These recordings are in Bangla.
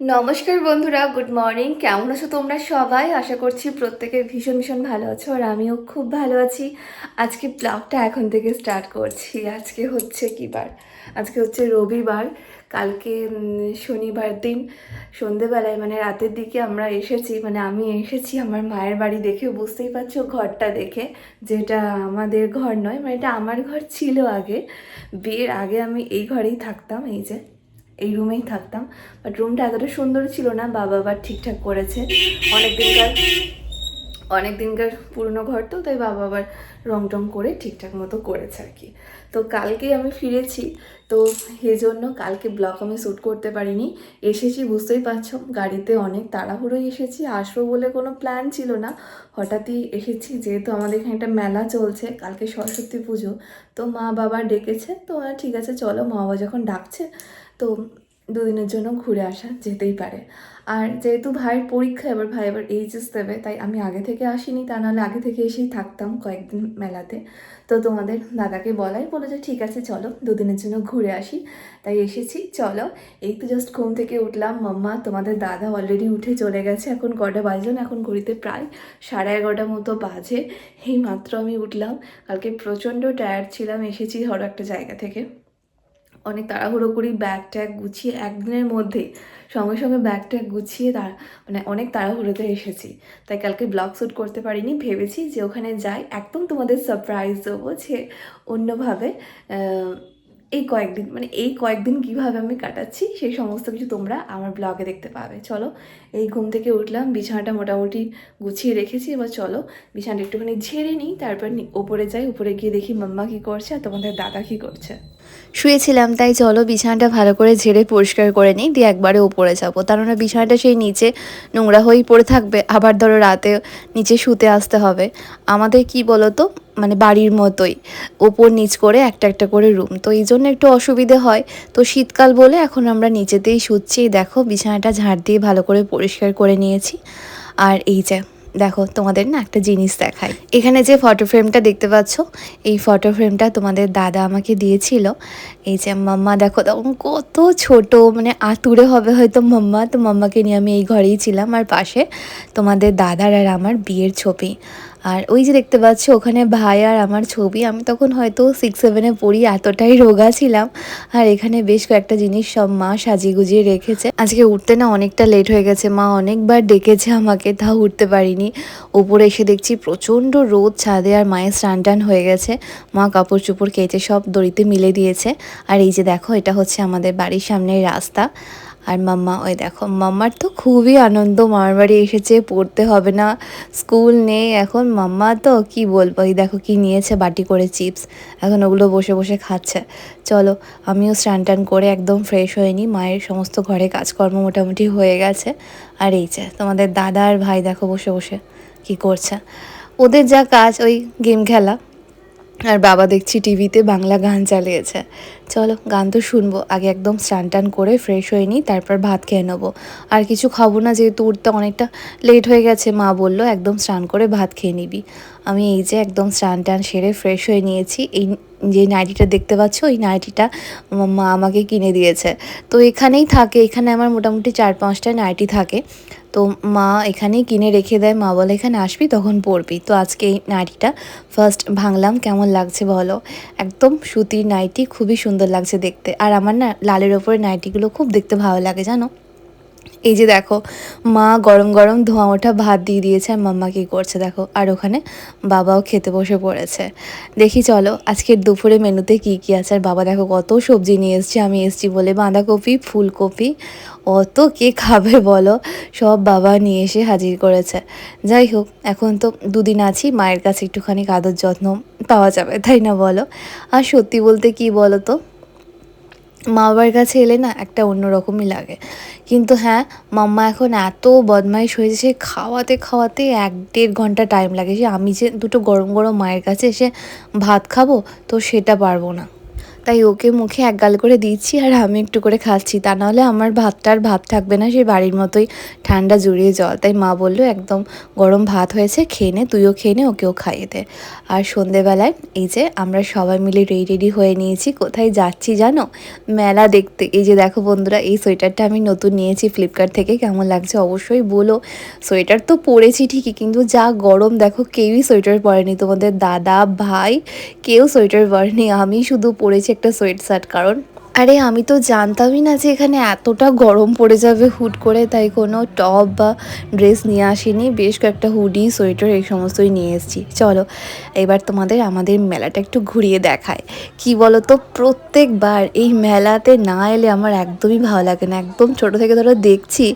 নমস্কার বন্ধুরা, গুড মর্নিং। কেমন আছো তোমরা সবাই? আশা করছি প্রত্যেকে ভীষণ ভীষণ ভালো আছো আর আমিও খুব ভালো আছি। আজকে ব্লগটা এখন থেকে স্টার্ট করছি। আজকে হচ্ছে কি বার? আজকে হচ্ছে রবিবার। কালকে শনিবার দিন। সন্ধেবেলায় মানে রাতের দিকে আমরা এসেছি মানে আমি এসেছি আমার মায়ের বাড়ি দেখে। বুঝতেই পারছ ঘরটা দেখে, যেটা আমাদের ঘর নয় মানে এটা আমার ঘর ছিল আগে। বিয়ের আগে আমি এই ঘরেই থাকতাম, এই যে এই রুমেই থাকতাম। বাট রুমটা এতটা সুন্দর ছিল না, বাবা আবার ঠিকঠাক করেছে। অনেক দিনকার অনেক দিনকার পুরনো ঘর তো, তাই বাবা আবার রং টং করে ঠিকঠাক মতো করেছে আর কি। তো কালকে আমি ফিরেছি, তো এই জন্য কালকে ব্লগ আমি শ্যুট করতে পারিনি। এসেছি, বুঝতেই পারছ, গাড়িতে অনেক তাড়াহুড়োই এসেছি। আসব বলে কোনো প্ল্যান ছিল না। হঠাৎই এসেছি, যেহেতু আমাদের এখানে একটা মেলা চলছে, কালকে সরস্বতী পুজো। তো মা বাবা ডেকেছে, তো ঠিক আছে, চলো। মা বাবা যখন ডাকছে তো দুদিনের জন্য ঘুরে আসা যেতেই পারে। আর যেহেতু ভাইয়ের পরীক্ষা, এবার ভাই এবার এইচএস দেবে, তাই আমি আগে থেকে আসিনি, তা নাহলে আগে থেকে এসেই থাকতাম কয়েকদিন মেলাতে। তো তোমাদের দাদাকে বলাই বলে যে, ঠিক আছে, চলো, দুদিনের জন্য ঘুরে আসি। তাই এসেছি, চলো। এই তো জাস্ট ঘুম থেকে উঠলাম, মাম্মা, তোমাদের দাদা অলরেডি উঠে চলে গেছে, এখন কটা বাজলো এখন ঘড়িতে প্রায় সাড়ে এগারোটার মতো বাজে। এই মাত্র আমি উঠলাম, কালকে প্রচণ্ড টায়ার্ড ছিলাম, এসেছি ধরো একটা জায়গা থেকে। অনেক তাড়াহুড়ো করি ব্যাগ ট্যাগ গুছিয়ে একদিনের মধ্যে সঙ্গে সঙ্গে ব্যাগ ট্যাগ গুছিয়ে তার মানে অনেক তাড়াহুড়োতে এসেছি। তাই কালকে ব্লগ শ্যুট করতে পারিনি, ভেবেছি যে ওখানে যাই। একদম তোমাদের সারপ্রাইজ দেবো যে অন্যভাবে এই কয়েকদিন মানে এই কয়েকদিন কীভাবে আমি কাটাচ্ছি, সেই সমস্ত কিছু তোমরা আমার ব্লগে দেখতে পাবে। চলো, এই ঘুম থেকে উঠলাম, বিছানাটা মোটামুটি গুছিয়ে রেখেছি। এবার চলো, বিছানাটা একটুখানি ঝেড়ে নিই, তারপর ওপরে যাই উপরে গিয়ে দেখি মাম্মা কী করছে আর তোমাদের দাদা কী করছে। শুয়েছিলাম, তাই চলো বিছানাটা ভালো করে ঝেড়ে পরিষ্কার করে নিই, দিয়ে একবারে ওপরে যাব। কারণ না বিছানাটা সেই নিচে নোংরা হয়েই পড়ে থাকবে, আবার ধরো রাতে নিচে শুতে আসতে হবে। আমাদের কি বলো তো মানে বাড়ির মতোই, ওপর নিচ করে একটা একটা করে রুম। তো এই জন্য একটু অসুবিধে হয়। তো শীতকাল বলে এখন আমরা নিচেতেই শুচ্ছি। দেখো, বিছানাটা ঝাড় দিয়ে ভালো করে পরিষ্কার করে নিয়েছি। আর এই যে দেখো, তোমাদের না একটা জিনিস দেখাই। এখানে যে ফটো ফ্রেমটা দেখতে পাচ্ছ, এই ফটো ফ্রেমটা তোমাদের দাদা আমাকে দিয়েছিল। এই যে মাম্মা, দেখো তখন কত ছোট মানে আতুরে হবে হয়তো মাম্মা। তো মাম্মাকে নিয়ে আমি এই ঘরেই ছিলাম, আর পাশে তোমাদের দাদার আর আমার বিয়ের ছবি। আর ওই যে দেখতে পাচ্ছ, ওখানে ভাই আর আমার ছবি। আমি তখন হয়তো সিক্স সেভেনে পড়ি, এতটাই রোগা ছিলাম। আর এখানে বেশ কয়েকটা জিনিস সব মা সাজিয়ে গুজিয়ে রেখেছে। আজকে উঠতে না অনেকটা লেট হয়ে গেছে। মা অনেকবার ডেকেছে আমাকে, তাও উঠতে পারিনি। উপরে এসে দেখছি প্রচণ্ড রোদ, ছাদে আর মায়ের স্নান টান হয়ে গেছে। মা কাপড় চোপড় কেচে সব দড়িতে মিলে দিয়েছে। আর এই যে দেখো, এটা হচ্ছে আমাদের বাড়ির সামনের রাস্তা। আর মাম্মা, ওই দেখো, মাম্মার তো খুবই আনন্দ, মামার বাড়ি এসেছে, পড়তে হবে না, স্কুল নেই এখন, মাম্মা তো কি বলব এই দেখো কি নিয়েছে, বাটি করে চিপস, এখন ওগুলো বসে বসে খাচ্ছে। চলো, আমিও স্নান টান করে একদম ফ্রেশ হয়ে নিই, মায়ের সমস্ত ঘরে কাজকর্ম মোটামুটি হয়ে গেছে। আর এই যে, তোমাদের দাদা আর ভাই দেখো বসে বসে কি করছে। ওদের যা কাজ, ওই গেম খেলা। আর বাবা দেখছি টিভিতে বাংলা গান চালিয়েছে। চলো, গান তো শুনব। আগে একদম স্নান টান করে ফ্রেশ হয়ে নিই, তারপর ভাত খেয়ে নেব। আর কিছু খাব না, যেহেতু উঠতে অনেকটা লেট হয়ে গেছে, মা বলল, একদম স্নান করে ভাত খেয়ে নিবি। আমি এই যে একদম স্নান টান সেরে ফ্রেশ হয়ে নিয়েছি। এই যে নাইটিটা দেখতে পাচ্ছ ওই নাইটিটা মা আমাকে কিনে দিয়েছে। তো এখানেই থাকে, এখানে আমার মোটামুটি চার পাঁচটা নাইটি থাকে। তো মা এখানে কিনে রেখে দেয়। মা বলে, এখানে আসবি, তখন পরবি। তো আজকে এই নাইটিটা ফার্স্ট ভাঙলাম। কেমন লাগছে বলো? একদম সুতির নাইটি, খুবই সুন্দর লাগছে দেখতে। আর আমার না লালের ওপরে নাইটিগুলো খুব দেখতে ভালো লাগে, জানো? এই যে দেখো, মা গরম গরম ধোঁয়া ওঠা ভাত দিয়ে দিয়েছে আর মাম্মা কী করছে দেখো, আর ওখানে বাবাও খেতে বসে পড়েছে। দেখি চলো, আজকের দুপুরে মেনুতে কী কী আছে? আর বাবা দেখো কত সবজি নিয়ে এসছে, আমি এসছি বলে বাঁধাকপি, ফুলকপি, অত কে খাবে বলো? সব বাবা নিয়ে এসে হাজির করেছে। যাই হোক, এখন তো দুদিন আছি, মায়ের কাছে একটুখানি কাদর যত্ন পাওয়া যাবে, তাই না বলো? আর সত্যি বলতে কি বলো তো? মা বাবার কাছে এলে না একটা অন্যরকমই লাগে। কিন্তু হ্যাঁ মাম্মা এখন এত বদমাইশ হয়েছে, সে খাওয়াতে খাওয়াতে এক দেড় ঘণ্টা টাইম লাগে। সে আমি যে দুটো গরম গরম মায়ের কাছে এসে ভাত খাব, তো সেটা পারব না। তাই ওকে মুখে এক গাল করে দিচ্ছি আর আমি একটু করে খাচ্ছি। তা নাহলে আমার ভাতটা আর ভাত থাকবে না, সেই বাড়ির মতোই ঠান্ডা জুড়িয়ে জল। তাই মা বলল, একদম গরম ভাত হয়েছে, খেয়ে নে, তুইও খেয়ে নে, ওকেও খাইয়ে দে। আর সন্ধেবেলায় এই যে আমরা সবাই মিলে রেডি রেডি হয়ে নিয়েছি, কোথায় যাচ্ছি জানো? মেলা দেখতে। এই যে দেখো বন্ধুরা, এই সোয়েটারটা আমি নতুন নিয়েছি ফ্লিপকার্ট থেকে, কেমন লাগছে অবশ্যই বলো। সোয়েটার তো পরেছি ঠিকই, কিন্তু যা গরম, দেখো কেউই সোয়েটার পরেনি। তোমাদের দাদা, ভাই, কেউ সোয়েটার পরেনি, আমি শুধু পরেছি একটা সোয়েট শার্ট কারণ আরে আমি তো জানতামই না যে এখানে এতটা গরম পড়ে যাবে হুট করে, তাই কোনো টপ বা ড্রেস নিয়ে আসিনি, বেশ কয়েকটা হুডি সোয়েটার এই সমস্তই নিয়ে এসেছি। চলো, এবার তোমাদের আমাদের মেলাটা একটু ঘুরিয়ে দেখায় কি বলো তো প্রত্যেকবার এই মেলাতে না এলে আমার একদমই ভালো লাগে না। একদম ছোট থেকে ধরো দেখছি,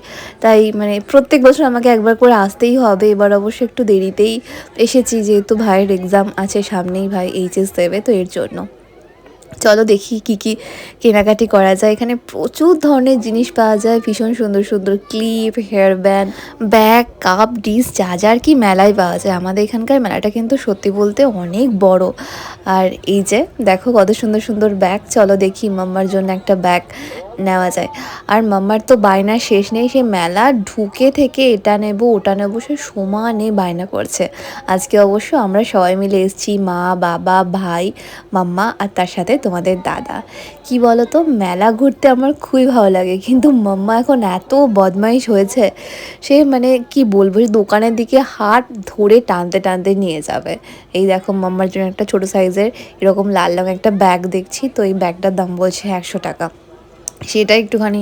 তাই মানে প্রত্যেক বছর আমাকে একবার করে আসতেই হবে। এবার অবশ্য একটু দেরিতেই এসেছি, যেহেতু ভাইয়ের এক্সাম আছে সামনেই, ভাই এইচএস দেবে, তো এর জন্য। চলো দেখি কি কি কেনাকাটি করা যায়। এখানে প্রচুর ধরনের জিনিস পাওয়া যায়। ভীষণ সুন্দর সুন্দর clip hair band bag cup dish যা যা আর কি মেলায় পাওয়া যায়। আমাদের এখানকার মেলাটা কিন্তু সত্যি বলতে অনেক বড়। আর এই যে, দেখো কত সুন্দর সুন্দর ব্যাগ চলো দেখি মাম্মার জন্য একটা ব্যাগ নেওয়া যায়। আর মাম্মার তো বায়না শেষ নেই সে মেলা ঢুকে থেকে এটা নেব, ওটা নেব, সে সমানে বায়না করছে। আজকে অবশ্য আমরা সবাই মিলে এসেছি, মা, বাবা, ভাই, মাম্মা আর তার সাথে তোমাদের দাদা। কি বলো তো মেলা ঘুরতে আমার খুবই ভালো লাগে, কিন্তু মাম্মা এখন এত বদমাইশ হয়েছে, সে মানে কি বলব দোকানের দিকে হাত ধরে টানতে টানতে নিয়ে যাবে। এই দেখো মাম্মার জন্য একটা ছোট সাইজের এরকম লাল রঙের একটা ব্যাগ দেখছি, তো এই ব্যাগটার দাম বলছে একশো টাকা। সেটা একটুখানি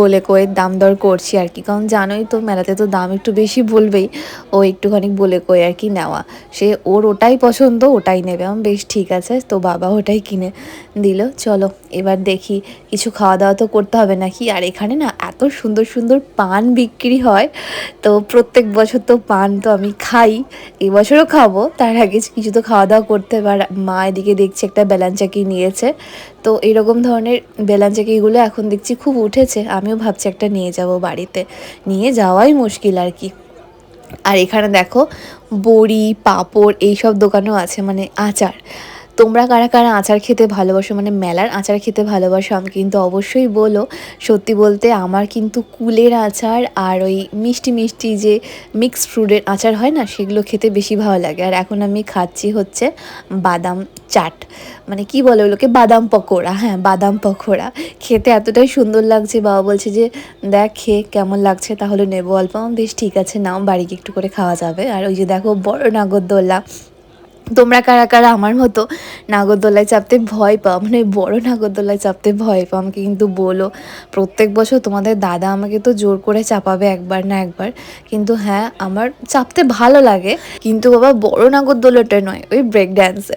বলে কয়ে দাম দর করছি আর কি। কারণ জানোই তো মেলাতে তো দাম একটু বেশি বলবেই, ও একটুখানি বলে কয়ে আর কি নেওয়া। সে ওর ওটাই পছন্দ, ওটাই নেবে। আমি বেশ ঠিক আছে, তো বাবা ওটাই কিনে দিল। চলো, এবার দেখি কিছু খাওয়া দাওয়া তো করতে হবে নাকি? আর এখানে না এত সুন্দর সুন্দর পান বিক্রি হয়, তো প্রত্যেক বছর তো পান তো আমি খাই, এবছরও খাব। তার আগে কিছু তো খাওয়া দাওয়া করতে এবার মা এদিকে দেখছি একটা বেলান চাকি নিয়েছে। তো এরকম ধরনের বেলান চাকিগুলো এখন দেখছি খুব উঠেছে, আমিও ভাবছি একটা নিয়ে যাব বাড়িতে। নিয়ে যাওয়াই মুশকিল আর কি। আর এখানে দেখো, বড়ি, পাঁপড়, এইসব দোকানও আছে মানে আচার। তোমরা কারা কারা আচার খেতে ভালোবাসো? মানে মেলার আচার খেতে ভালোবাসো, আমি কিন্তু অবশ্যই বলো। সত্যি বলতে আমার কিন্তু কুলের আচার আর ওই মিষ্টি মিষ্টি যে মিক্সড ফ্রুটের আচার হয় না, সেগুলো খেতে বেশি ভালো লাগে। আর এখন আমি খাচ্ছি হচ্ছে বাদাম চাট। মানে কি বলে ওগুলোকে? বাদাম পকোড়া। হ্যাঁ বাদাম পকোড়া। খেতে এতটাই সুন্দর লাগছে, বাবা বলছে যে, দেখ, খেয়ে কেমন লাগছে, তাহলে নেব অল্প। বেশ ঠিক আছে, নাও, বাড়িকে একটু করে খাওয়া যাবে। আর ওই যে দেখো, বড় নাগরদোল্লা তোমরা কারা কারা আমার মতো নাগরদোলায় চাপতে ভয় পাও? মানে বড় নাগরদোলায় চাপতে ভয় পাও, আমাকে কিন্তু বলো। প্রত্যেক বছর তোমাদের দাদা আমাকে তো জোর করে চাপাবে একবার না একবার। কিন্তু হ্যাঁ আমার চাপতে ভালো লাগে। কিন্তু বাবা, বড় নাগরদোলাটা নয়, ওই ব্রেক ড্যান্সে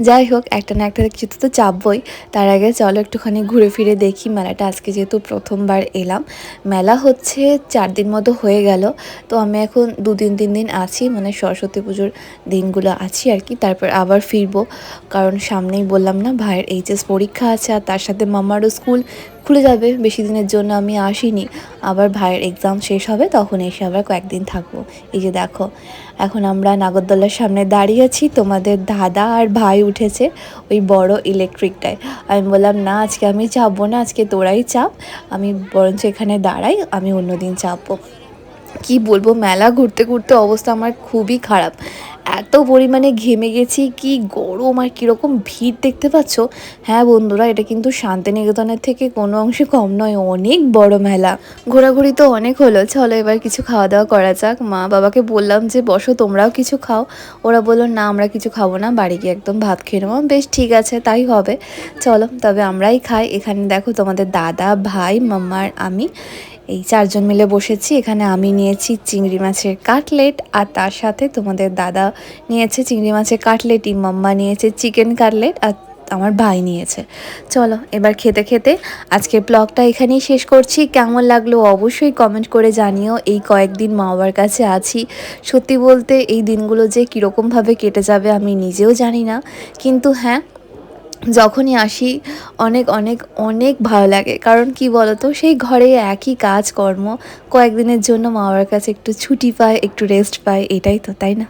যাই হোক, একটা না একটা কিছু তো চাপবই। তার আগে চলো একটুখানি ঘুরে ফিরে দেখি মেলাটা। আজকে যেহেতু প্রথমবার এলাম, মেলা হচ্ছে চার দিন মতো হয়ে গেল। তো আমি এখন দু দিন তিন দিন আছি মানে সরস্বতী পুজোর দিনগুলো আছি। আর কি, তারপর আবার ফিরবো। কারণ সামনেই বললাম না, ভাইয়ের এইচএস পরীক্ষা আছে আর তার সাথে মামারও স্কুল খুলে যাবে, বেশি দিনের জন্য আমি আসিনি। আবার ভাইয়ের এক্সাম শেষ হবে, তখন এসে আবার কয়েকদিন থাকব। এই যে দেখো, এখন আমরা নাগরদোলার সামনে দাঁড়িয়ে আছি, তোমাদের দাদা আর ভাই উঠেছে ওই বড় ইলেকট্রিকটায় আমি বললাম, না, আজকে আমি চাপবো না, আজকে তোরাই চাপ। আমি বরঞ্চ এখানে দাঁড়াই, আমি অন্যদিন চাপবো। কি বলব, মেলা ঘুরতে ঘুরতে অবস্থা আমার খুবই খারাপ। এত পরিমাণে ঘেমে গেছি, কি গরম আর কীরকম ভিড় দেখতে পাচ্ছ? হ্যাঁ বন্ধুরা, এটা কিন্তু শান্তিনিকেতনের থেকে কোনো অংশে কম নয়, অনেক বড় মেলা। ঘোরাঘুরি তো অনেক হলো, চলো এবার কিছু খাওয়া দাওয়া করা যাক। মা বাবাকে বললাম যে, বসো, তোমরাও কিছু খাও। ওরা বলল, না, আমরা কিছু খাব না, বাড়ি গিয়ে একদম ভাত খেয়ে নেব। বেশ, ঠিক আছে, তাই হবে। চলো, তবে আমরাই খাই। এখানে দেখো তোমাদের দাদা, ভাই মাম্মার আমি। এই চারজন মিলে বসেছি। এখানে আমি নিয়েছি চিংড়ি মাছের কাটলেট আর তার সাথে তোমাদের দাদা নিয়েছে, চিংড়ি মাছের কাটলেট ইমাম্মা নিয়েছে, চিকেন কাটলেট আর আমার ভাই নিয়েছে। চলো, এবার খেতে খেতে আজকের ব্লগটা এখানেই শেষ করছি। কেমন লাগল অবশ্যই কমেন্ট করে জানিও। এই কয়েকদিন মা বাবার কাছে আছি। সত্যি বলতে এই দিনগুলো যে কীরকমভাবে কেটে যাবে আমি নিজেও জানি না। কিন্তু হ্যাঁ যখনই আসি অনেক অনেক অনেক ভালো লাগে। কারণ কি বলতো, সেই ঘরে একই কাজ কর্ম কয়েকদিনের জন্য মা বাবার কাছে একটু ছুটি পায়, একটু রেস্ট পায়, এটাই তো, তাই না?